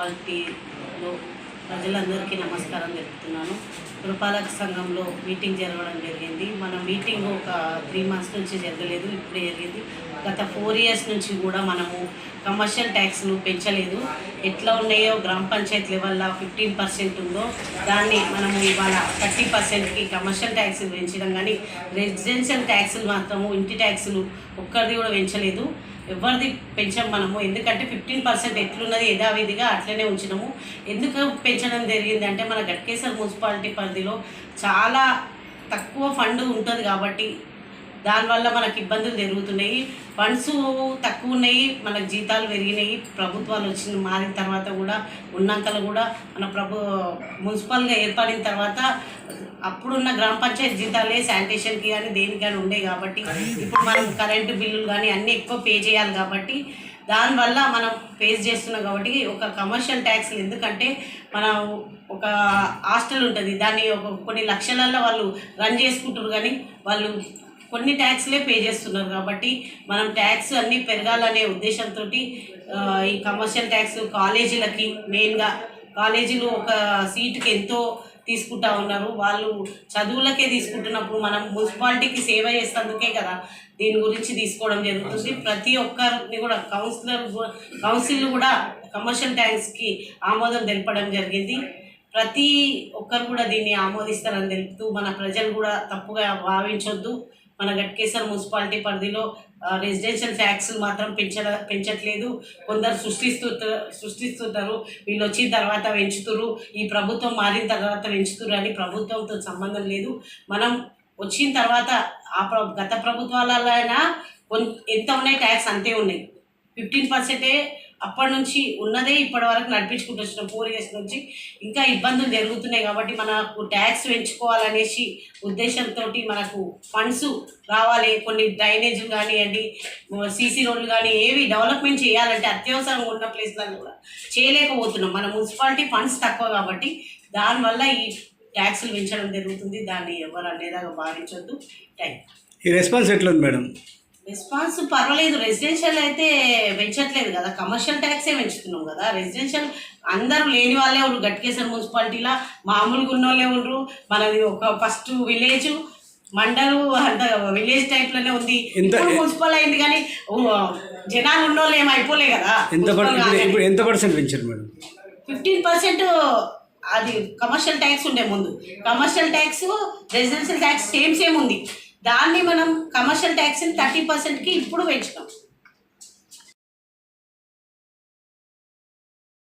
మున్సిపాలిటీలో ప్రజలందరికీ నమస్కారం చెప్తున్నాను పురపాలక సంఘంలో మీటింగ్ జరగడం జరిగింది. మన మీటింగ్ ఒక త్రీ మంత్స్ నుంచి జరగలేదు ఇప్పుడు జరిగింది. గత ఫోర్ ఇయర్స్ నుంచి కూడా మనము కమర్షియల్ ట్యాక్స్ను పెంచలేదు. ఎట్లా ఉన్నాయో గ్రామ పంచాయత్ లెవెల్లో ఫిఫ్టీన్ పర్సెంట్ ఉందో దాన్ని మనము ఇవాళ థర్టీ పర్సెంట్కి కమర్షియల్ ట్యాక్స్ పెంచడం కానీ రెసిడెన్షియల్ ట్యాక్సులు మాత్రము ఇంటి ట్యాక్సులు ఒక్కరిది కూడా పెంచలేదు. ఎవరిది పెంచాం మనము? ఎందుకంటే ఫిఫ్టీన్ పర్సెంట్ ఎట్లున్నది యథావిధిగా అట్లనే ఉంచినాము. ఎందుకు పెంచడం జరిగింది అంటే మన గట్కేసర్ మున్సిపాలిటీ పరిధిలో చాలా తక్కువ ఫండ్ ఉంటుంది కాబట్టి దానివల్ల మనకి ఇబ్బందులు జరుగుతున్నాయి. ఫండ్స్ తక్కువ ఉన్నాయి మనకు జీతాలు పెరిగినాయి. ప్రభుత్వాలు వచ్చిన మారిన తర్వాత కూడా ఉన్నాకలు కూడా మన ప్రభు మున్సిపల్గా ఏర్పడిన తర్వాత అప్పుడున్న గ్రామ పంచాయతీ జీతాలే శానిటేషన్కి కానీ దేనికి కానీ ఉండే కాబట్టి ఇప్పుడు మనం కరెంటు బిల్లులు కానీ అన్నీ ఎక్కువ పే చేయాలి కాబట్టి దానివల్ల మనం ఫేస్ చేస్తున్నాం కాబట్టి ఒక కమర్షియల్ ట్యాక్స్ ఎందుకంటే మనం ఒక హాస్టల్ ఉంటుంది. దాన్ని ఒక కొన్ని లక్షలల్లో వాళ్ళు రన్ చేసుకుంటారు కానీ వాళ్ళు కొన్ని ట్యాక్స్లే పే చేస్తున్నారు కాబట్టి మనం ట్యాక్స్ అన్నీ పెరగాలనే ఉద్దేశంతో ఈ కమర్షియల్ ట్యాక్స్ కాలేజీలకి మెయిన్గా కాలేజీలు ఒక సీటుకి ఎంతో తీసుకుంటా ఉన్నారు. వాళ్ళు చదువులకే తీసుకుంటున్నప్పుడు మనం మున్సిపాలిటీకి సేవ చేసేందుకే కదా దీని గురించి తీసుకోవడం జరుగుతుంది. ప్రతి ఒక్కరిని కూడా కౌన్సిలర్ కౌన్సిల్ కూడా కమర్షియల్ ట్యాక్స్కి ఆమోదం తెలపడం జరిగింది. ప్రతి ఒక్కరు కూడా దీన్ని ఆమోదిస్తారని తెలుపుతూ మన ప్రజలు కూడా తప్పుగా భావించొద్దు. మన గట్కేసర్ మున్సిపాలిటీ పరిధిలో రెసిడెన్షియల్ ట్యాక్స్ మాత్రం పెంచ పెంచట్లేదు. కొందరు సృష్టిస్తూ సృష్టిస్తుంటారు. వీళ్ళు వచ్చిన తర్వాత పెంచుతురు ఈ ప్రభుత్వం మారిన తర్వాత పెంచుతురు అని ప్రభుత్వంతో సంబంధం లేదు. మనం వచ్చిన తర్వాత ఆ ప్ర గత ప్రభుత్వాలైనా కొన్ ఎంత ఉన్నాయి ట్యాక్స్ అంతే ఉన్నాయి. ఫిఫ్టీన్ పర్సెంటే అప్పటి నుంచి ఉన్నదే ఇప్పటి వరకు నడిపించుకుంటూ వచ్చిన ఫోర్ ఇయర్స్ నుంచి ఇంకా ఇబ్బందులు జరుగుతున్నాయి కాబట్టి మనకు ట్యాక్స్ పెంచుకోవాలనేసి ఉద్దేశంతో మనకు ఫండ్స్ రావాలి. కొన్ని డ్రైనేజీలు కానివ్వండి సీసీ రోడ్లు కానీ ఏవి డెవలప్మెంట్ చేయాలంటే అత్యవసరంగా ఉన్న ప్లేస్లలో కూడా చేయలేకపోతున్నాం. మన మున్సిపాలిటీ ఫండ్స్ తక్కువ కాబట్టి దానివల్ల ఈ ట్యాక్సులు పెంచడం జరుగుతుంది. దాన్ని ఎవరు అనేదాకా భావించొద్దు. థ్యాంక్ ఈ రెస్పాన్స్ ఎట్లుంది మేడం? రెస్పాన్స్ పర్వాలేదు. రెసిడెన్షియల్ అయితే పెంచట్లేదు కదా. కమర్షియల్ ట్యాక్సే పెంచుతున్నాం కదా. రెసిడెన్షియల్ అందరూ లేని వాళ్ళే ఉండరు. గట్కేసర్ మున్సిపాలిటీలో మామూలుగా ఉన్న వాళ్ళే ఉండరు. మనది ఒక ఫస్ట్ విలేజ్ మండలు అంత విలేజ్ టైప్లోనే ఉంది. ఇప్పుడు మున్సిపల్ అయింది కానీ జనాలు ఉన్న వాళ్ళు ఏమి అయిపోలే కదా. ఎంత ఎంత పర్సెంట్ పెంచారు మేడం? ఫిఫ్టీన్ పర్సెంట్ అది కమర్షియల్ ట్యాక్స్ ఉండే ముందు. Commercial tax residential tax same same ఉంది. దాన్ని మనం కమర్షియల్ ట్యాక్స్ని థర్టీ పర్సెంట్కి ఇప్పుడు పెంచుతాం.